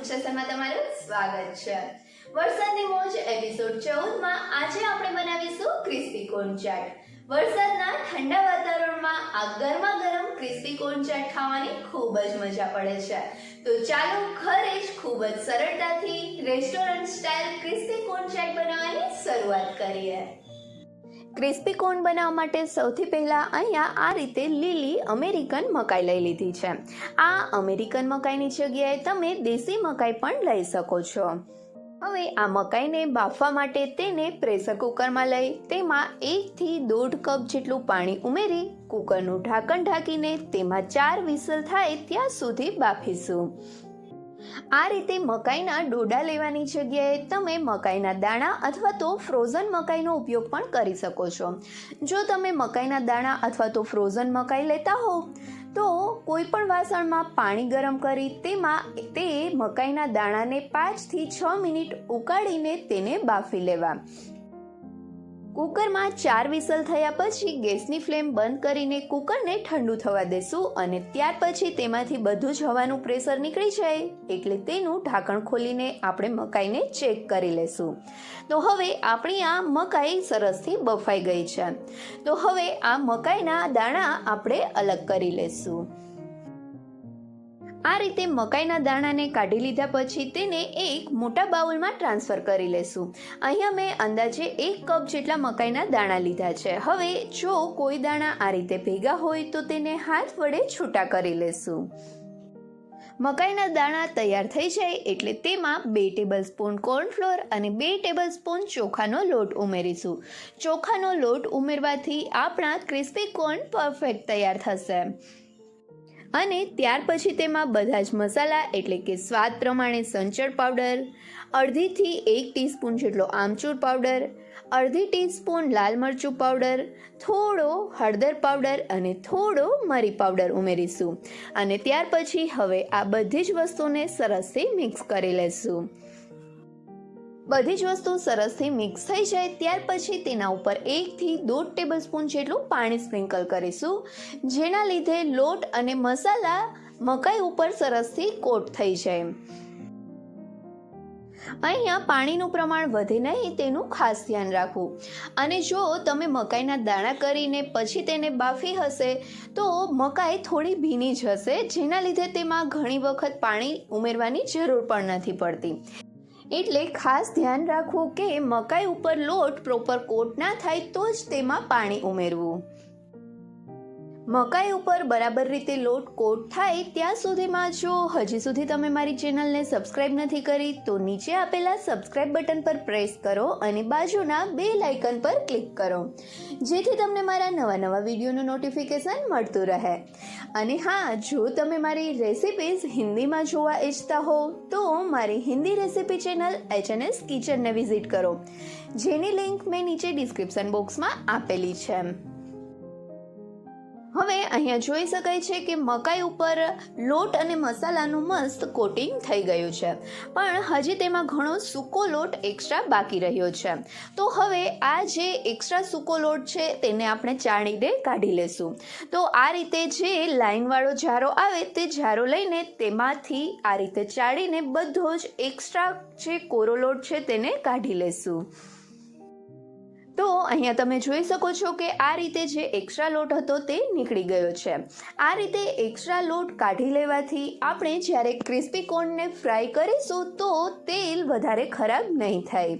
સ્ટેશનમાં તમારું સ્વાગત છે. વરસાદની મોજ એપિસોડ ચૌદમાં આજે આપણે બનાવીશું ક્રિસ્પી કોર્ન વરસાદના ઠંડા વાતાવરણમાં આ ગરમા ગરમ ક્રિસ્પી કોર્ન ખાવાની ખૂબ જ મજા પડે છે. તો ચાલો ઘરે જ ખૂબ જ સરળતાથી restaurant style crispy corn chaat બનાવવાની શરૂઆત કરીએ. ક્રિસ્પી કોન બનાવવા માટે સૌથી પહેલાં અહીંયા આ રીતે લીલી અમેરિકન મકાઈ લઈ લીધી છે. આ અમેરિકન મકાઈની જગ્યાએ તમે દેશી મકાઈ પણ લઈ શકો છો. હવે આ મકાઈને બાફવા માટે તેને પ્રેશર કુકરમાં લઈ, તેમાં એકથી દોઢ કપ જેટલું પાણી ઉમેરી, કુકરનું ઢાંકણ ઢાંકીને તેમાં ચાર વિસલ થાય ત્યાં સુધી બાફીશું. આ રીતે મકાઈના ડોડા લેવાની જગ્યાએ તમે મકાઈના દાણા અથવા તો ફ્રોઝન મકાઈનો ઉપયોગ પણ કરી શકો છો. જો તમે મકાઈના દાણા અથવા તો ફ્રોઝન મકાઈ લેતા હો, તો કોઈ પણ વાસણમાં પાણી ગરમ કરી તેમાં તે મકાઈના દાણાને પાંચથી છ મિનિટ ઉકાળીને તેને બાફી લેવા. કુકરમાં ચાર વિસલ થયા પછી ગેસની ફ્લેમ બંધ કરીને કુકરને ઠંડુ થવા દેશું અને ત્યાર પછી તેમાંથી બધું જ હવાનું પ્રેશર નીકળી જાય એટલે તેનું ઢાંકણ ખોલીને આપણે મકાઈને ચેક કરી લેશું. તો હવે આપણી આ મકાઈ સરસથી બફાઈ ગઈ છે. તો હવે આ મકાઈના દાણા આપણે અલગ કરી લેશું. આ રીતે મકાઈના દાણાને કાઢી લીધા પછી તેને એક મોટા બાઉલમાં ટ્રાન્સફર કરી લેશું. અહીંયા મેં અંદાજે એક કપ જેટલા મકાઈના દાણા લીધા છે. હવે જો કોઈ દાણા આ રીતે ભેગા હોય તો તેને હાથ વડે છૂટા કરી લેશું. મકાઈના દાણા તૈયાર થઈ જાય એટલે તેમાં બે ટેબલ સ્પૂન કોર્નફ્લોર અને બે ટેબલ સ્પૂન ચોખાનો લોટ ઉમેરીશું. ચોખાનો લોટ ઉમેરવાથી આપણા ક્રિસ્પી કોર્ન પરફેક્ટ તૈયાર થશે. અને ત્યાર પછી તેમાં બધા જ મસાલા, એટલે કે સ્વાદ પ્રમાણે સંચળ પાવડર, અડધીથી એક ટીસ્પૂન જેટલો આમચૂર પાવડર, અડધી ટીસ્પૂન લાલ મરચું પાવડર, થોડો હળદર પાવડર અને થોડો મરી પાવડર ઉમેરીશું. અને ત્યાર પછી હવે આ બધી જ વસ્તુને સરસથી મિક્સ કરી લેશું. બધી જ વસ્તુ સરસથી મિક્સ થઈ જાય, ત્યાર પછી તેના ઉપર એકથી દોઢ ટેબલ સ્પૂન જેટલું પાણી સ્પ્રિંકલ કરીશું, જેના લીધે લોટ અને મસાલા મકાઈ ઉપર સરસથી કોટ થઈ જાય. અહીંયા પાણીનું પ્રમાણ વધે નહીં, તેનું ખાસ ધ્યાન રાખવું. અને જો તમે મકાઈના દાણા કરીને પછી તેને બાફી હશે, તો મકાઈ થોડી ભીની જ હશે, જેના લીધે તેમાં ઘણી વખત પાણી ઉમેરવાની જરૂર પણ નથી પડતી. એટલે ખાસ ધ્યાન રાખવું કે મકાઈ ઉપર લોટ પ્રોપર કોટ ના થાય તો જ તેમાં પાણી ઉમેરવું. મકાઈ ઉપર બરાબર રીતે લોટ કોટ થાય ત્યાં સુધીમાં જો હજી સુધી તમે મારી ચેનલને સબસ્ક્રાઇબ નથી કરી તો નીચે આપેલા સબસ્ક્રાઇબ બટન પર પ્રેસ કરો અને બાજુના બે લાઇકન પર ક્લિક કરો. જેથી તમને મારા નવા નવા વિડીયોનું નોટિફિકેશન મળતું રહે. અને હા, જો તમે મારી રેસિપીઝ હિન્દીમાં જોવા ઈચ્છતા હો, તો મારી હિન્દી રેસિપી ચેનલ એચએનએસ કિચનને વિઝિટ કરો. જેની લિંક મેં નીચે ડિસ્ક્રિપ્શન બોક્સમાં આપેલી છે. હવે અહીંયા જોઈ શકાય છે કે મકાઈ ઉપર લોટ અને મસાલાનું મસ્ત કોટિંગ થઈ ગયું છે. પણ હજી તેમાં ઘણો સૂકો લોટ એક્સ્ટ્રા બાકી રહ્યો છે. તો હવે આ જે એક્સ્ટ્રા સૂકો લોટ છે તેને આપણે ચાણીને કાઢી લેશું. તો આ રીતે જે લાઈનવાળો જારો આવે તે જારો લઈને તેમાંથી આ રીતે ચાળીને બધો જ એક્સ્ટ્રા જે કોરો લોટ છે તેને કાઢી લેશું. તો અહીંયા તમે જોઈ શકો છો કે આ રીતે જે એક્સ્ટ્રા લોટ હતો તે નીકળી ગયો છે. આ રીતે એક્સ્ટ્રા લોટ કાઢી લેવાથી આપણે જ્યારે ક્રિસ્પી કોર્નને ફ્રાય કરીશું તો તેલ વધારે ખરાબ નહીં થાય.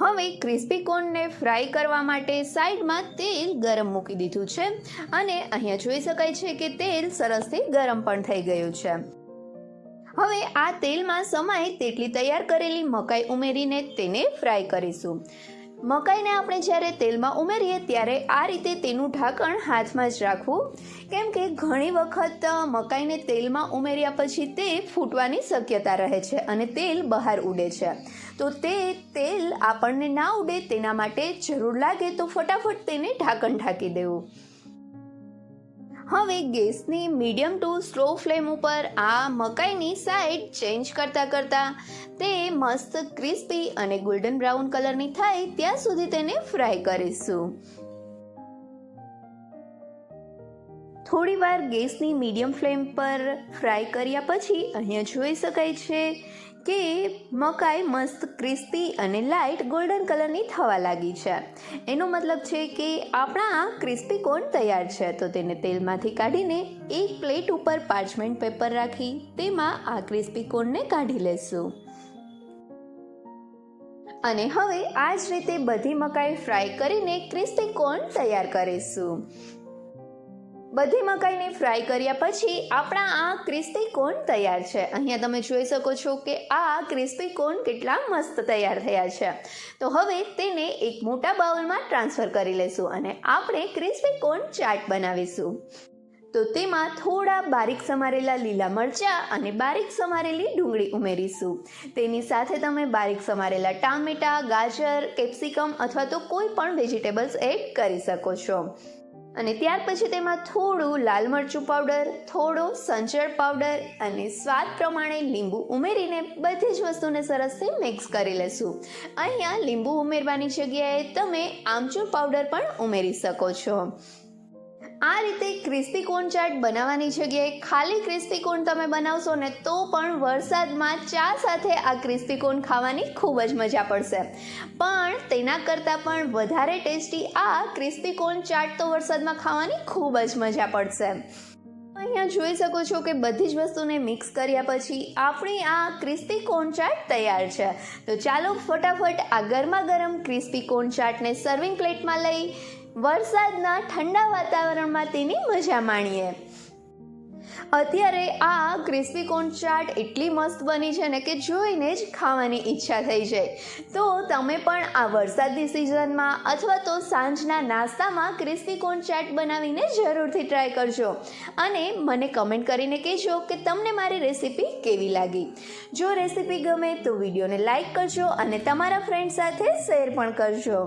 હવે ક્રિસ્પી કોર્નને ફ્રાય કરવા માટે સાઈડમાં તેલ ગરમ મૂકી દીધું છે અને અહીંયા જોઈ શકાય છે કે તેલ સરસથી ગરમ પણ થઈ ગયું છે. હવે આ તેલમાં સમાય તેટલી તૈયાર કરેલી મકાઈ ઉમેરીને તેને ફ્રાય કરીશું. મકાઈને આપણે જ્યારે તેલમાં ઉમેરીએ ત્યારે આ રીતે તેનું ઢાંકણ હાથમાં જ રાખવું. કેમ કે ઘણી વખત મકાઈને તેલમાં ઉમેર્યા પછી તે ફૂટવાની શક્યતા રહે છે અને તેલ બહાર ઉડે છે. તો તે તેલ આપણને ના ઉડે તેના માટે જરૂર લાગે તો ફટાફટ તેને ઢાંકણ ઢાંકી દેવું. હવે ગેસની મીડિયમ ટુ સ્લો ફ્લેમ ઉપર આ મકાઈની સાઈડ ચેન્જ કરતાં કરતાં તે મસ્ત ક્રિસ્પી અને ગોલ્ડન બ્રાઉન કલરની થાય ત્યાં સુધી તેને ફ્રાય કરીશું. થોડીવાર ગેસની મીડિયમ ફ્લેમ પર ફ્રાય કર્યા પછી અહીંયા જોઈ શકાય છે કે મકાઈ મસ્ત ક્રિસ્પી અને લાઇટ ગોલ્ડન કલરની થવા લાગી છે. એનો મતલબ છે કે આપણા ક્રિસ્પી કોર્ન તૈયાર છે, તો તેને તેલમાંથી કાઢીને એક પ્લેટ ઉપર પાર્ચમેન્ટ પેપર રાખી તેમાં આ ક્રિસ્પી કોર્નને કાઢી લેશું. અને હવે આ જ રીતે બધી મકાઈ ફ્રાય કરીને ક્રિસ્પી કોર્ન તૈયાર કરીશું. બધી મકાઈને ફ્રાય કર્યા પછી આપણા આ ક્રિસ્પી કોર્ન તૈયાર છે. અહીંયા તમે જોઈ શકો છો કે આ ક્રિસ્પી કોર્ન કેટલા મસ્ત તૈયાર થયા છે. તો હવે તેને એક મોટા બાઉલમાં ટ્રાન્સફર કરી લેશું અને આપણે ક્રિસ્પી કોર્ન ચાટ બનાવીશું. તો તેમાં થોડા બારીક સમારેલા લીલા મરચાં અને બારીક સમારેલી ડુંગળી ઉમેરીશું. તેની સાથે તમે બારીક સમારેલા ટામેટા, ગાજર, કેપ્સિકમ અથવા તો કોઈ પણ વેજીટેબલ્સ એડ કરી શકો છો. અને ત્યાર પછી તેમાં થોડું લાલ મરચું પાવડર થોડો સંચળ પાવડર અને સ્વાદ પ્રમાણે લીંબુ ઉમેરીને બધી જ વસ્તુને સરસથી મિક્સ કરી લેશું. અહીંયા લીંબુ ઉમેરવાની જગ્યાએ તમે આમચૂર પાવડર પણ ઉમેરી શકો છો. આ રીતે ક્રિસ્પી કોન ચાટ બનાવવાની જગ્યાએ ખાલી ક્રિસ્પી કોન તમે બનાવશો ને તો પણ વરસાદમાં ચા સાથે આ ક્રિસ્પી કોન ખાવાની ખૂબ જ મજા પડશે. પણ તેના કરતાં પણ વધારે ટેસ્ટી આ ક્રિસ્પી કોન ચાટ તો વરસાદમાં ખાવાની ખૂબ જ મજા પડશે. અહીંયા જોઈ શકો છો કે બધી જ વસ્તુને મિક્સ કર્યા પછી આપણી આ ક્રિસ્પી કોર્ન ચાટ તૈયાર છે. તો ચાલો ફટાફટ આ ગરમા ગરમ ક્રિસ્પી કોર્ન ચાટને સર્વિંગ પ્લેટમાં લઈ વરસાદના ઠંડા વાતાવરણમાં તેની મજા માણીએ. અત્યારે આ ક્રિસ્પી કોર્ન ચાટ એટલી મસ્ત બની છે ને કે જોઈને જ ખાવાની ઈચ્છા થઈ જાય. તો તમે પણ આ વરસાદની સિઝનમાં અથવા તો સાંજના નાસ્તામાં ક્રિસ્પી કોર્ન ચાટ બનાવીને જરૂરથી ટ્રાય કરજો. અને મને કમેન્ટ કરીને કહેજો કે તમને મારી રેસીપી કેવી લાગી. જો રેસીપી ગમે તો વિડીયોને લાઇક કરજો અને તમારા ફ્રેન્ડ સાથે શેર પણ કરજો.